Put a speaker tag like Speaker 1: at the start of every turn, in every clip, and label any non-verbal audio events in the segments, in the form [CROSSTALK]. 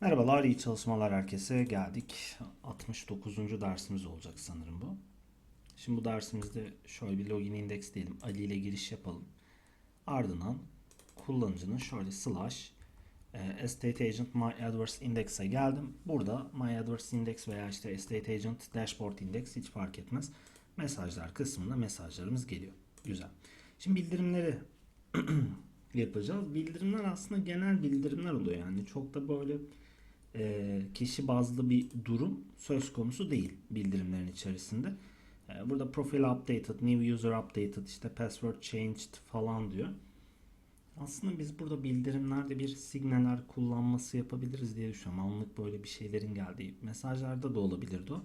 Speaker 1: Merhabalar, iyi çalışmalar herkese. Geldik. 69. dersimiz olacak sanırım bu. Şimdi bu dersimizde şöyle bir login index diyelim. Ali ile giriş yapalım. Ardından kullanıcının şöyle slash e, estate agent my adverse index'e geldim. Burada my adverse index veya işte estate agent dashboard index hiç fark etmez. Mesajlar kısmında mesajlarımız geliyor. Güzel. Şimdi bildirimleri [CLEARS THROAT] yapacağız. Bildirimler aslında genel bildirimler oluyor yani çok da böyle e, kişi bazlı bir durum söz konusu değil bildirimlerin içerisinde. E, burada profile updated, new user updated, işte password changed falan diyor. Aslında biz burada bildirimlerde bir signaller kullanması yapabiliriz diye düşünüyorum. Anlık böyle bir şeylerin geldiği mesajlarda da olabilirdi o.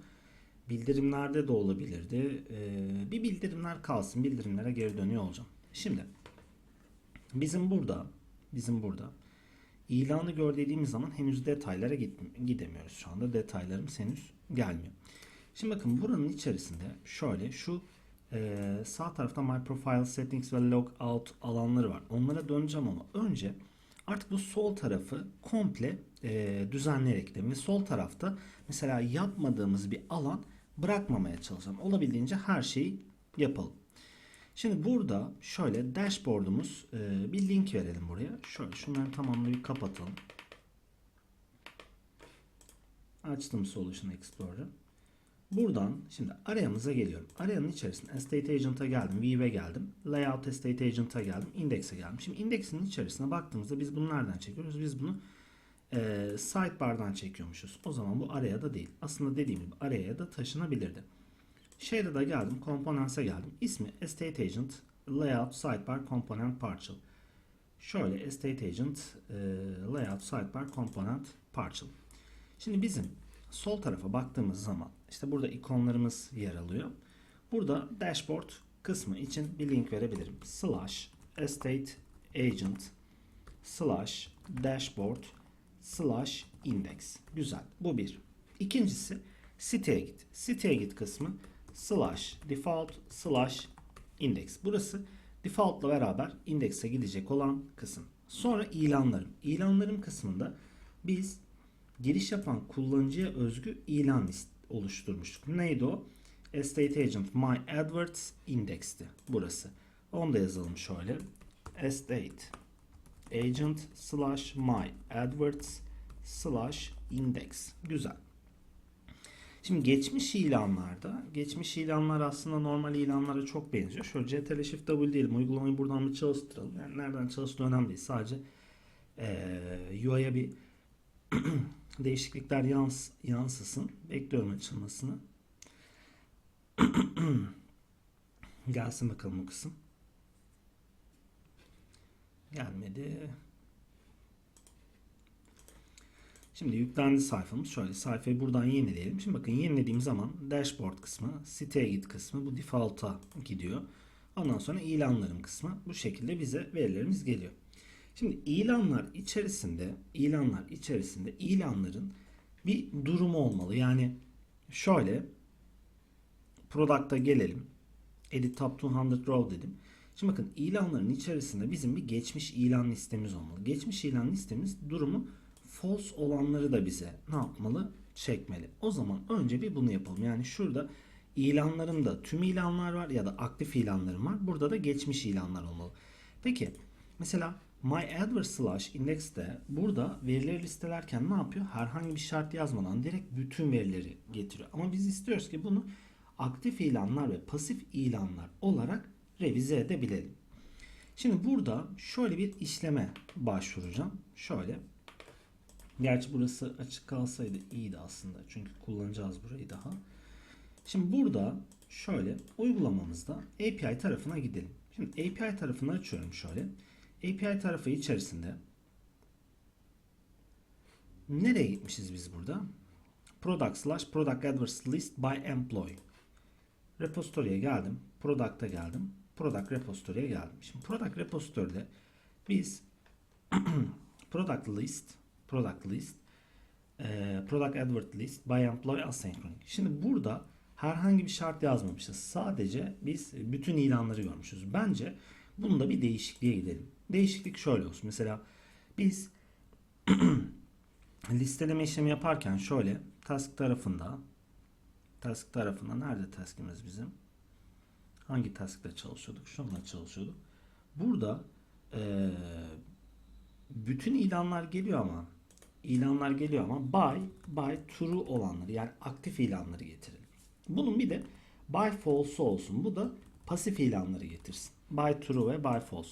Speaker 1: Bildirimlerde de olabilirdi. E, bir bildirimler kalsın. Bildirimlere geri dönüyor olacağım. Şimdi bizim burada bizim burada İlanı gör dediğimiz zaman henüz detaylara gidemiyoruz şu anda. Detaylarımız henüz gelmiyor. Şimdi bakın buranın içerisinde şöyle şu e, sağ tarafta My Profile Settings ve Logout alanları var. Onlara döneceğim ama önce artık bu sol tarafı komple e, düzenleyerek gidelim. Ve sol tarafta mesela yapmadığımız bir alan bırakmamaya çalışalım. Olabildiğince her şeyi yapalım. Şimdi burada şöyle dashboard'umuz e, bir link verelim buraya. Şöyle şunları tamamını bir kapatalım. Açtım Solution Explorer'ı. Buradan şimdi arayamıza geliyorum. Arayanın içerisinde Estate Agent'a geldim. View'e geldim. Layout Estate Agent'a geldim. Index'e geldim. Şimdi index'in içerisine baktığımızda biz bunu nereden çekiyoruz? Biz bunu e, sidebar'dan çekiyormuşuz. O zaman bu araya da değil. Aslında dediğim gibi araya da taşınabilirdi. Shader'a geldim. Components'e geldim. İsmi Estate Agent Layout Sidebar Component Partial. Şöyle Estate Agent e, Layout Sidebar Component Partial. Şimdi bizim sol tarafa baktığımız zaman işte burada ikonlarımız yer alıyor. Burada dashboard kısmı için bir link verebilirim. Slash Estate Agent slash dashboard slash index. Güzel. Bu bir. İkincisi siteye git. Siteye git kısmı slash default slash index. Burası default'la beraber indekse gidecek olan kısım. Sonra ilanlarım. İlanlarım kısmında biz giriş yapan kullanıcıya özgü ilan list oluşturmuştuk. Neydi o? Estate Agent My Adverts Index'ti burası. Onu da yazalım şöyle. Estate Agent slash My Adverts slash Index. Güzel. Şimdi geçmiş ilanlarda, geçmiş ilanlar aslında normal ilanlara çok benziyor. Şöyle CTRL Shift W diyelim, uygulamayı buradan mı çalıştıralım. Yani nereden çalıştığı önemli değil. Sadece ee, UI'ya bir [CLEARS THROAT] değişiklikler yans, yansısın. Bekliyorum açılmasını. [CLEARS THROAT] Gelsin bakalım o kısım. Gelmedi. Şimdi yüklendi sayfamız. Şöyle sayfayı buradan yenileyelim. Şimdi bakın yenilediğim zaman dashboard kısmı, siteye git kısmı bu default'a gidiyor. Ondan sonra ilanlarım kısmı bu şekilde bize verilerimiz geliyor. Şimdi ilanlar içerisinde, ilanlar içerisinde ilanların bir durumu olmalı. Yani şöyle product'a gelelim. Edit top 200 row dedim. Şimdi bakın ilanların içerisinde bizim bir geçmiş ilan listemiz olmalı. Geçmiş ilan listemiz durumu false olanları da bize ne yapmalı? Çekmeli. O zaman önce bir bunu yapalım. Yani şurada ilanlarımda tüm ilanlar var ya da aktif ilanlarım var. Burada da geçmiş ilanlar olmalı. Peki mesela My Adverse slash index'te burada verileri listelerken ne yapıyor? Herhangi bir şart yazmadan direkt bütün verileri getiriyor. Ama biz istiyoruz ki bunu aktif ilanlar ve pasif ilanlar olarak revize edebilelim. Şimdi burada şöyle bir işleme başvuracağım. Şöyle Gerçi burası açık kalsaydı iyiydi aslında. Çünkü kullanacağız burayı daha. Şimdi burada şöyle uygulamamızda API tarafına gidelim. Şimdi API tarafını açıyorum şöyle. API tarafı içerisinde nereye gitmişiz biz burada? Product slash product adverse list by employee. Repository'e geldim. Product'a geldim. Product repository'e geldim. Şimdi product repository'de biz [CLEARS THROAT] product list product list e, product advert list by employee asynchronous. Şimdi burada herhangi bir şart yazmamışız. Sadece biz bütün ilanları görmüşüz. Bence bunda bir değişikliğe gidelim. Değişiklik şöyle olsun. Mesela biz [CLEARS THROAT] listeleme işlemi yaparken şöyle task tarafında task tarafında nerede taskimiz bizim? Hangi task'ta çalışıyorduk? Şunla çalışıyorduk. Burada eee, bütün ilanlar geliyor ama ilanlar geliyor ama buy, buy true olanları yani aktif ilanları getirin. Bunun bir de buy false olsun. Bu da pasif ilanları getirsin. Buy true ve buy false.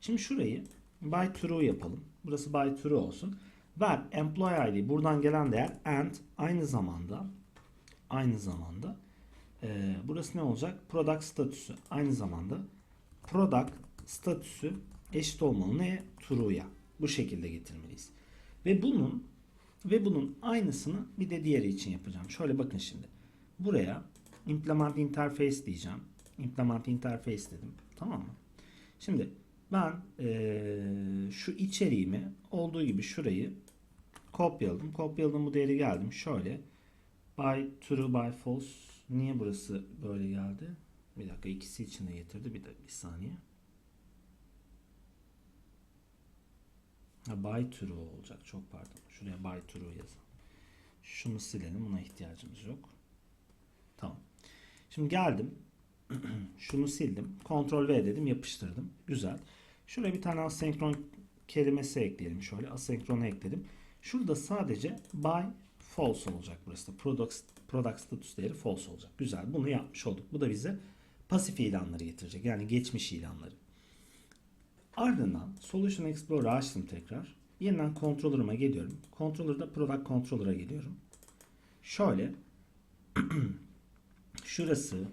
Speaker 1: Şimdi şurayı buy true yapalım. Burası buy true olsun. Ver employee ID buradan gelen değer and aynı zamanda aynı zamanda e, burası ne olacak? Product statüsü aynı zamanda product statüsü eşit olmalı neye? True'ya. Bu şekilde getirmeliyiz. Ve bunun ve bunun aynısını bir de diğeri için yapacağım. Şöyle bakın şimdi. Buraya implement interface diyeceğim. Implement interface dedim. Tamam mı? Şimdi ben eee, şu içeriğimi olduğu gibi şurayı kopyaladım. Kopyaladım bu değeri geldim. Şöyle by true by false niye burası böyle geldi? Bir dakika ikisi için de getirdi. Bir, de, bir saniye. By true olacak. Çok pardon. Şuraya by true yazalım. Şunu silelim. Buna ihtiyacımız yok. Tamam. Şimdi geldim. [CLEARS THROAT] Şunu sildim. Ctrl V dedim. Yapıştırdım. Güzel. Şuraya bir tane asenkron kelimesi ekleyelim. Şöyle asenkronu ekledim. Şurada sadece by false olacak burası da. Product, product status değeri false olacak. Güzel. Bunu yapmış olduk. Bu da bize pasif ilanları getirecek. Yani geçmiş ilanları. Ardından Solution Explorer'ı açtım tekrar. Yeniden Controller'ıma geliyorum. Controller'da Product Controller'a geliyorum. Şöyle [CLEARS THROAT] şurası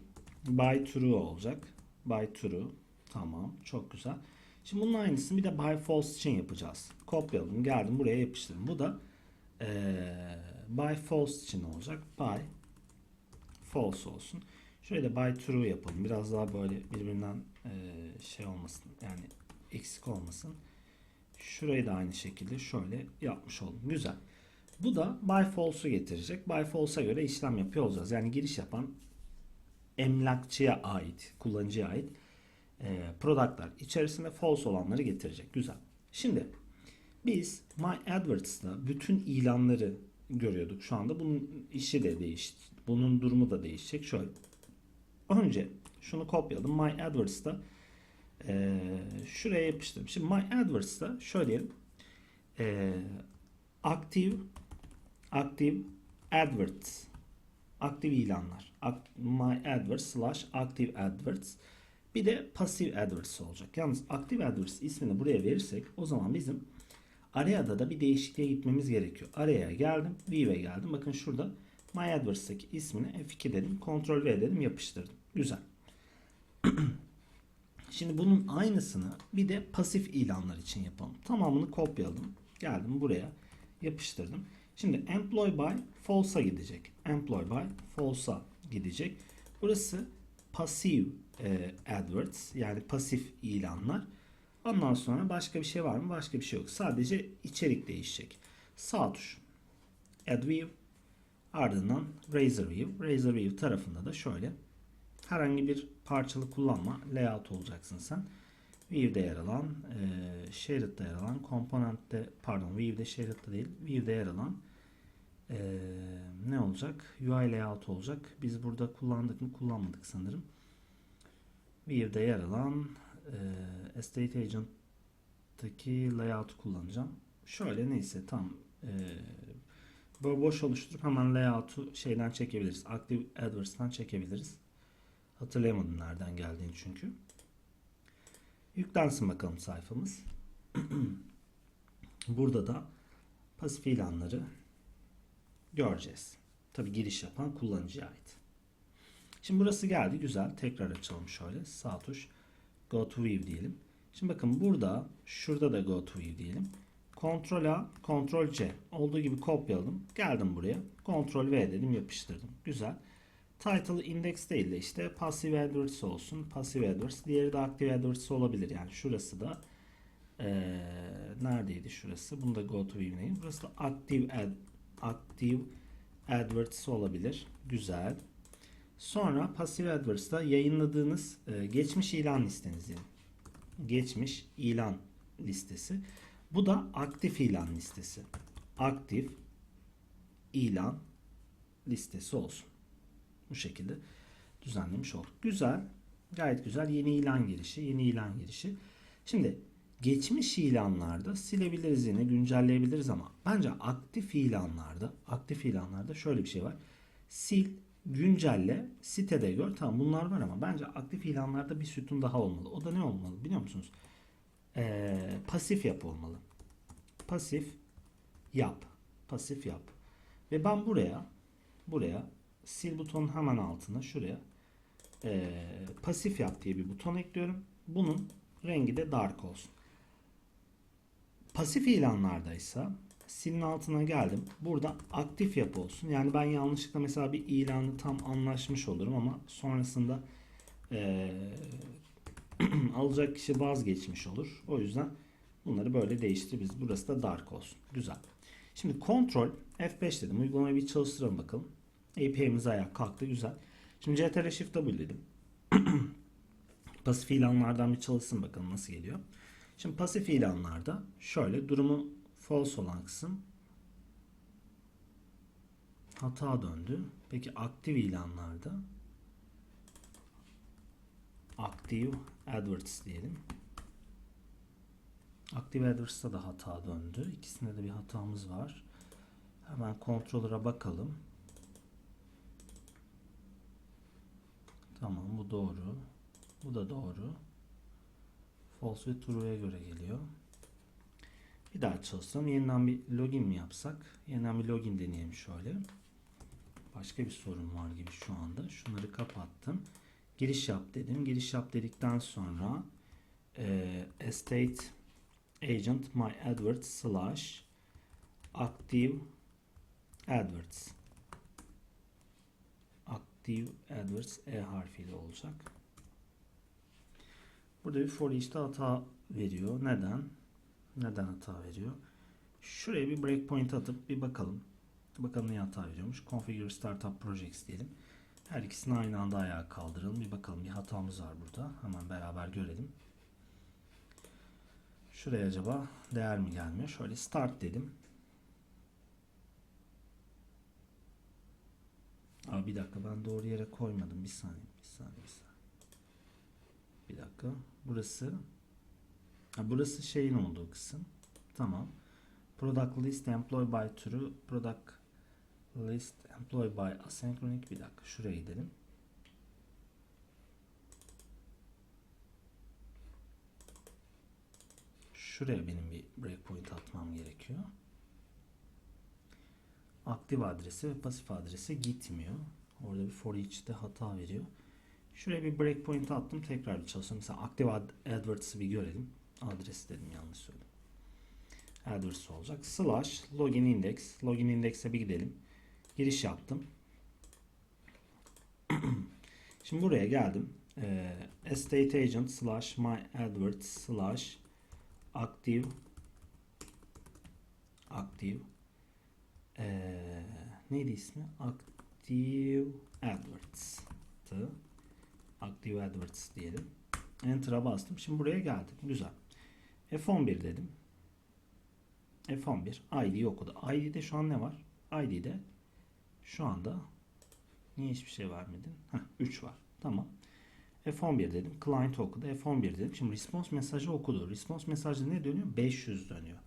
Speaker 1: by true olacak. By true. Tamam. Çok güzel. Şimdi bunun aynısını bir de by false için yapacağız. Kopyaladım. Geldim buraya yapıştırdım. Bu da eee by false için olacak. By false olsun. Şöyle de by true yapalım. Biraz daha böyle birbirinden eee, şey olmasın. Yani eksik olmasın. Şurayı da aynı şekilde şöyle yapmış oldum. Güzel. Bu da by false'u getirecek. By false'a göre işlem yapıyor olacağız. Yani giriş yapan emlakçıya ait, kullanıcıya ait e, productlar içerisinde false olanları getirecek. Güzel. Şimdi biz My Adverts'ta bütün ilanları görüyorduk şu anda. Bunun işi de değişti. Bunun durumu da değişecek. Şöyle. Önce şunu kopyaladım. My Adverts'ta e, şuraya yapıştırdım. Şimdi My Adverts'ta şöyle diyelim. E, active active adverts aktif ilanlar. My adverts slash active adverts. Bir de passive adverts olacak. Yalnız active adverts ismini buraya verirsek o zaman bizim arayada da bir değişikliğe gitmemiz gerekiyor. Araya geldim. View'e geldim. Bakın şurada My Adverts'taki ismini F2 dedim. Ctrl V dedim. Yapıştırdım. Güzel. [CLEARS THROAT] Şimdi bunun aynısını bir de pasif ilanlar için yapalım. Tamamını kopyaladım. Geldim buraya yapıştırdım. Şimdi employ by false'a gidecek. Employ by false'a gidecek. Burası passive e, adverts yani pasif ilanlar. Ondan sonra başka bir şey var mı? Başka bir şey yok. Sadece içerik değişecek. Sağ tuş. Add view. Ardından Razor View. Razor View tarafında da şöyle herhangi bir parçalı kullanma layout olacaksın sen. View'de yer alan, e, Shared'da yer alan, Component'te pardon View'de Shared'da değil, View'de yer alan e, ne olacak? UI layout olacak. Biz burada kullandık mı? Kullanmadık sanırım. View'de yer alan e, Estate Agent'taki layout'u kullanacağım. Şöyle neyse tam e, böyle boş oluşturup hemen layout'u şeyden çekebiliriz. Active Adverts'tan çekebiliriz. Hatırlayamadım nereden geldiğini çünkü. Yüklensin bakalım sayfamız. [CLEARS THROAT] Burada da pasif ilanları göreceğiz. Tabi giriş yapan kullanıcıya ait. Şimdi burası geldi. Güzel. Tekrar açalım şöyle. Sağ tuş. Go to view diyelim. Şimdi bakın burada şurada da go to view diyelim. Ctrl A, Ctrl C. Olduğu gibi kopyaladım. Geldim buraya. Ctrl V dedim yapıştırdım. Güzel. Title index değil de işte passive adverts olsun. Passive adverts. Diğeri de active adverts olabilir. Yani şurası da eee, neredeydi şurası? Bunu da go to view name. Burası da active ad, active adverts olabilir. Güzel. Sonra passive adverts'ta yayınladığınız e, geçmiş ilan listeniz yani. Geçmiş ilan listesi. Bu da aktif ilan listesi. Aktif ilan listesi olsun. Bu şekilde düzenlemiş olduk. Güzel. Gayet güzel. Yeni ilan girişi. Yeni ilan girişi. Şimdi geçmiş ilanlarda silebiliriz yine güncelleyebiliriz ama bence aktif ilanlarda aktif ilanlarda şöyle bir şey var. Sil, güncelle, sitede gör. Tamam bunlar var ama bence aktif ilanlarda bir sütun daha olmalı. O da ne olmalı biliyor musunuz? Ee, pasif yap olmalı. Pasif yap. Pasif yap. Ve ben buraya buraya sil butonun hemen altına şuraya ee, pasif yap diye bir buton ekliyorum. Bunun rengi de dark olsun. Pasif ilanlardaysa silin altına geldim. Burada aktif yapı olsun. Yani ben yanlışlıkla mesela bir ilanı tam anlaşmış olurum ama sonrasında ee, [CLEARS THROAT] alacak kişi vazgeçmiş olur. O yüzden bunları böyle değiştiririz. Burası da dark olsun. Güzel. Şimdi kontrol F5 dedim. Uygulamayı bir çalıştıralım bakalım. API'miz ayağa kalktı. Güzel. Şimdi CTRL Shift W dedim. [CLEARS THROAT] pasif ilanlardan bir çalışsın bakalım nasıl geliyor. Şimdi pasif ilanlarda şöyle durumu false olan kısım hata döndü. Peki aktif ilanlarda Active AdWords diyelim. Active AdWords'ta da hata döndü. İkisinde de bir hatamız var. Hemen controller'a bakalım. Tamam bu doğru. Bu da doğru. False ve true'ya göre geliyor. Bir daha çalıştıralım. Yeniden bir login mi yapsak? Yeniden bir login deneyelim şöyle. Başka bir sorun var gibi şu anda. Şunları kapattım. Giriş yap dedim. Giriş yap dedikten sonra e, estate agent my adwords slash active adwords active adwords e harfiyle olacak. Burada bir for each'te hata veriyor. Neden? Neden hata veriyor? Şuraya bir breakpoint atıp bir bakalım. Bakalım ne hata veriyormuş. Configure Startup Projects diyelim. Her ikisini aynı anda ayağa kaldıralım. Bir bakalım bir hatamız var burada. Hemen beraber görelim. Şuraya acaba değer mi gelmiyor? Şöyle start dedim. Aa, bir dakika ben doğru yere koymadım. Bir saniye, bir saniye, bir saniye. Bir dakika. Burası ha, burası şeyin olduğu kısım. Tamam. Product list employ by true. Product list employ by asynchronic. Bir dakika şuraya gidelim. Şuraya benim bir breakpoint atmam gerekiyor. Aktif adresi ve pasif adrese gitmiyor. Orada bir for each'te hata veriyor. Şuraya bir breakpoint attım. Tekrar çalışalım. Mesela aktif ad adverts'ı bir görelim. Adresi dedim yanlış söyledim. Adverts olacak. Slash login index. Login index'e bir gidelim. Giriş yaptım. [CLEARS THROAT] Şimdi buraya geldim. Ee, estate agent slash my adverts slash active active ee, neydi ismi? Active AdWords'tı. Active AdWords diyelim. Enter'a bastım. Şimdi buraya geldim. Güzel. F11 dedim. F11. ID okudu. ID'de şu an ne var? ID'de şu anda niye hiçbir şey vermedin? Heh, 3 var. Tamam. F11 dedim. Client okudu. F11 dedim. Şimdi response mesajı okudu. Response mesajı ne dönüyor? 500 dönüyor.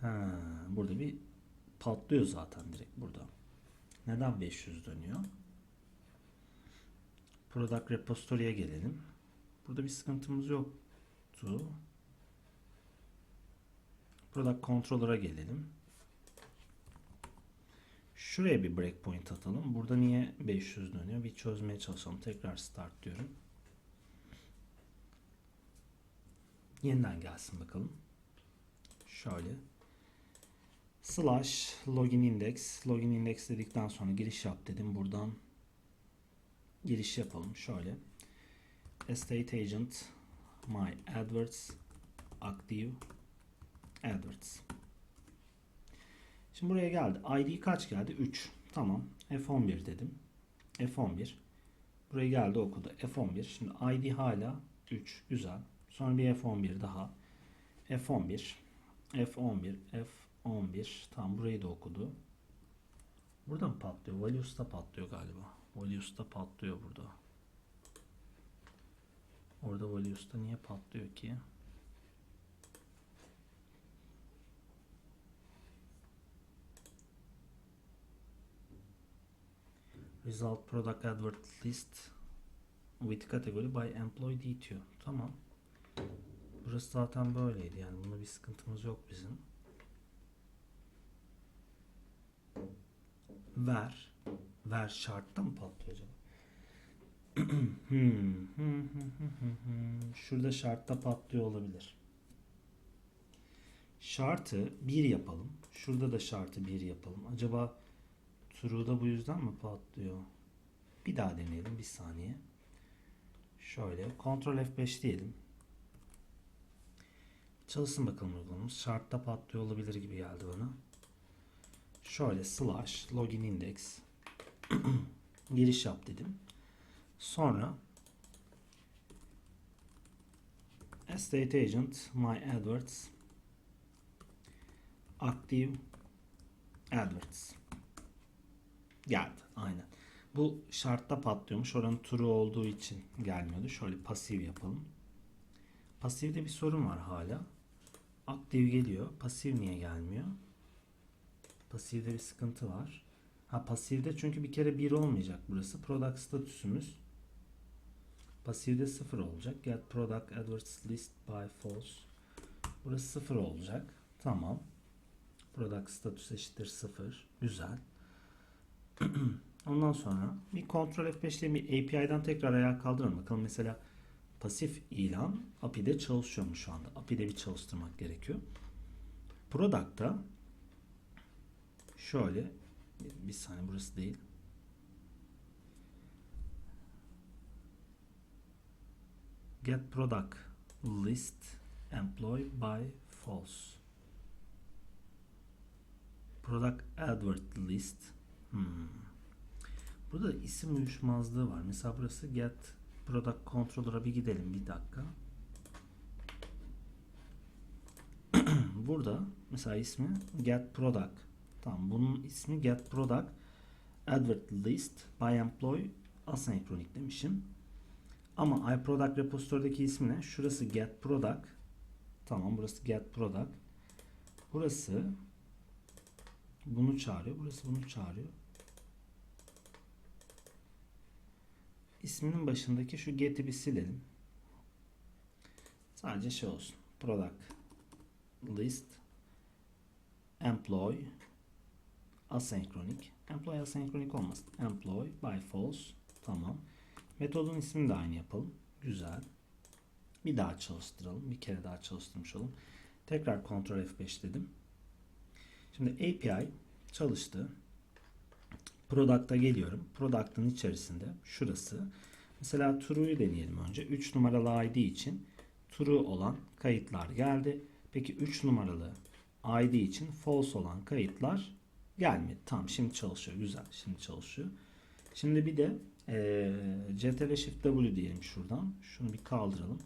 Speaker 1: Ha, burada bir patlıyor zaten direkt burada. Neden 500 dönüyor? Product repository'e gelelim. Burada bir sıkıntımız yoktu. Product controller'a gelelim. Şuraya bir breakpoint atalım. Burada niye 500 dönüyor? Bir çözmeye çalışalım. Tekrar start diyorum. Yeniden gelsin bakalım. Şöyle. Slash login index. Login index dedikten sonra giriş yap dedim. Buradan giriş yapalım. Şöyle. Estate agent my adverts active adverts. Şimdi buraya geldi. ID kaç geldi? 3. Tamam. F11 dedim. F11. Buraya geldi okudu. F11. Şimdi ID hala 3. Güzel. Sonra bir F11 daha. F11. F11. F11. Tamam burayı da okudu. Burada mı patlıyor? Valius'ta patlıyor galiba. Valius'ta patlıyor burada. Orada Valius'ta niye patlıyor ki? Result product advert list with category by employee diyor. Tamam. Burası zaten böyleydi yani bunda bir sıkıntımız yok bizim. Ver. Ver şartta mı patlıyor acaba? [CLEARS THROAT] Hmm. Şurada şartta patlıyor olabilir. Şartı 1 yapalım. Şurada da şartı 1 yapalım. Acaba True'da bu yüzden mi patlıyor? Bir daha deneyelim. Bir saniye. Şöyle. Ctrl F5 diyelim. Çalışsın bakalım uygulamamız. Şartta patlıyor olabilir gibi geldi bana. Şöyle slash login index [CLEARS THROAT] giriş yap dedim. Sonra estate agent my adverts active adverts geldi aynen. Bu şartta patlıyormuş. Oranın true olduğu için gelmiyordu. Şöyle pasif yapalım. Pasifde bir sorun var hala. Aktif geliyor. Pasif niye gelmiyor? Pasifde bir sıkıntı var. Ha pasifde çünkü bir kere 1 olmayacak burası. Product statüsümüz. Pasifde 0 olacak. Get product adverts list by false. Burası 0 olacak. Tamam. Product status eşittir 0. Güzel. [CLEARS THROAT] Ondan sonra bir Ctrl F5 ile bir API'den tekrar ayağa kaldıralım. Bakalım mesela pasif ilan API'de çalışıyor mu şu anda? API'de bir çalıştırmak gerekiyor. Product'ta şöyle bir saniye burası değil. Get product list employee by false. Product advert list. Hmm. Burada isim uyuşmazlığı var. Mesela burası get product controller'a bir gidelim bir dakika. [CLEARS THROAT] Burada mesela ismi get product. Tamam bunun ismi get product advert list by employee asenkronik demişim. Ama iProduct repository'deki ismi ne? Şurası get product. Tamam burası get product. Burası bunu çağırıyor. Burası bunu çağırıyor. İsminin başındaki şu get'i bir silelim. Sadece şey olsun. Product list employee asenkronik. Employee asenkronik olmasın. Employee by false. Tamam. Metodun ismini de aynı yapalım. Güzel. Bir daha çalıştıralım. Bir kere daha çalıştırmış olalım. Tekrar Ctrl F5 dedim. Şimdi API çalıştı. Product'a geliyorum. Product'ın içerisinde şurası. Mesela True'yu deneyelim önce. 3 numaralı ID için True olan kayıtlar geldi. Peki 3 numaralı ID için false olan kayıtlar gelmedi. Tamam şimdi çalışıyor. Güzel. Şimdi çalışıyor. Şimdi bir de e, CTRL Shift W diyelim şuradan. Şunu bir kaldıralım.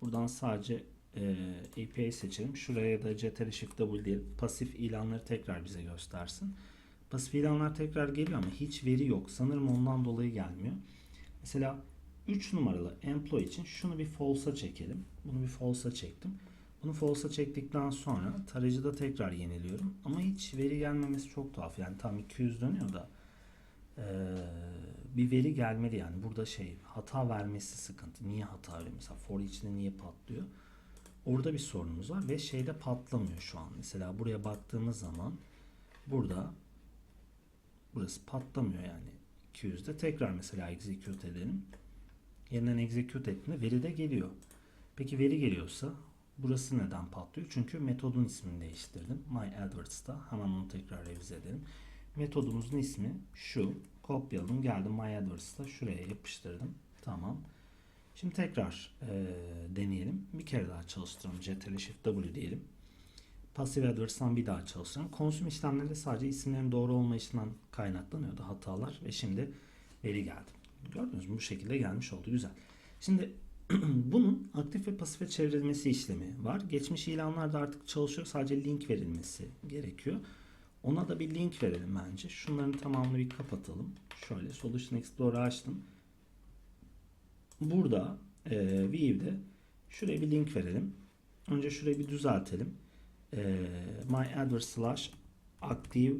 Speaker 1: Buradan sadece e, API seçelim. Şuraya da CTRL Shift W diyelim. Pasif ilanları tekrar bize göstersin. Pasif ilanlar tekrar geliyor ama hiç veri yok. Sanırım ondan dolayı gelmiyor. Mesela 3 numaralı employee için şunu bir false'a çekelim. Bunu bir false'a çektim. Bunu false'a çektikten sonra tarayıcıda tekrar yeniliyorum. Ama hiç veri gelmemesi çok tuhaf. Yani tam 200 dönüyor da ee, bir veri gelmedi yani. Burada şey hata vermesi sıkıntı. Niye hata veriyor? Mesela for içinde niye patlıyor? Orada bir sorunumuz var ve şeyde patlamıyor şu an. Mesela buraya baktığımız zaman burada burası patlamıyor yani. 200'de tekrar mesela execute edelim. Yeniden execute ettiğinde veri de geliyor. Peki veri geliyorsa burası neden patlıyor? Çünkü metodun ismini değiştirdim. My adverts'ta hemen onu tekrar revize edelim. Metodumuzun ismi şu. Kopyaladım geldim My adverts'ta şuraya yapıştırdım. Tamam. Şimdi tekrar e, deneyelim. Bir kere daha çalıştıralım. Ctrl Shift W diyelim. Passive AdWords'tan bir daha çalıştıralım. Konsüm işlemleri sadece isimlerin doğru olmayışından kaynaklanıyordu hatalar ve şimdi veri geldi. Gördünüz mü? Bu şekilde gelmiş oldu. Güzel. Şimdi [CLEARS THROAT] bunun aktif ve pasife çevrilmesi işlemi var. Geçmiş ilanlarda artık çalışıyor. Sadece link verilmesi gerekiyor. Ona da bir link verelim bence. Şunların tamamını bir kapatalım. Şöyle Solution Explorer açtım. Burada e, View'de şuraya bir link verelim. Önce şurayı bir düzeltelim. E, my adverts slash active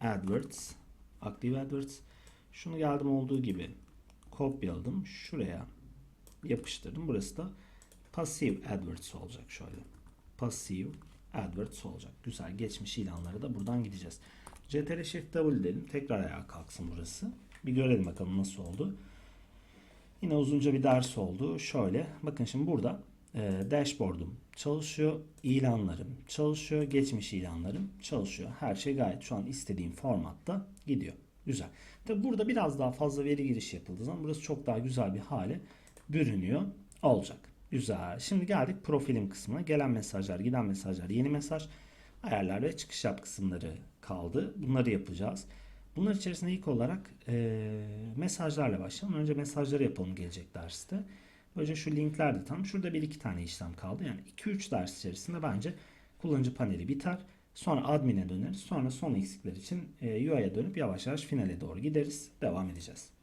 Speaker 1: adverts active adverts şunu geldim olduğu gibi kopyaladım. Şuraya yapıştırdım. Burası da passive adverts olacak şöyle. Passive adverts olacak. Güzel. Geçmiş ilanlara da buradan gideceğiz. CTRL Shift W dedim. Tekrar ayağa kalksın burası. Bir görelim bakalım nasıl oldu. Yine uzunca bir ders oldu. Şöyle. Bakın şimdi burada e, dashboard'um çalışıyor. ilanlarım çalışıyor. Geçmiş ilanlarım çalışıyor. Her şey gayet şu an istediğim formatta gidiyor. Güzel. Tabi burada biraz daha fazla veri girişi yapıldığı zaman burası çok daha güzel bir hale bürünüyor olacak. Güzel. Şimdi geldik profilim kısmına. Gelen mesajlar, giden mesajlar, yeni mesaj, ayarlar ve çıkış yap kısımları kaldı. Bunları yapacağız. Bunlar içerisinde ilk olarak e, mesajlarla başlayalım. Önce mesajları yapalım gelecek derste. Böylece şu linkler de tam. Şurada bir iki tane işlem kaldı. Yani 2-3 ders içerisinde bence kullanıcı paneli biter. Sonra admin'e döneriz. Sonra son eksikler için e, UI'ye dönüp yavaş yavaş finale doğru gideriz. Devam edeceğiz.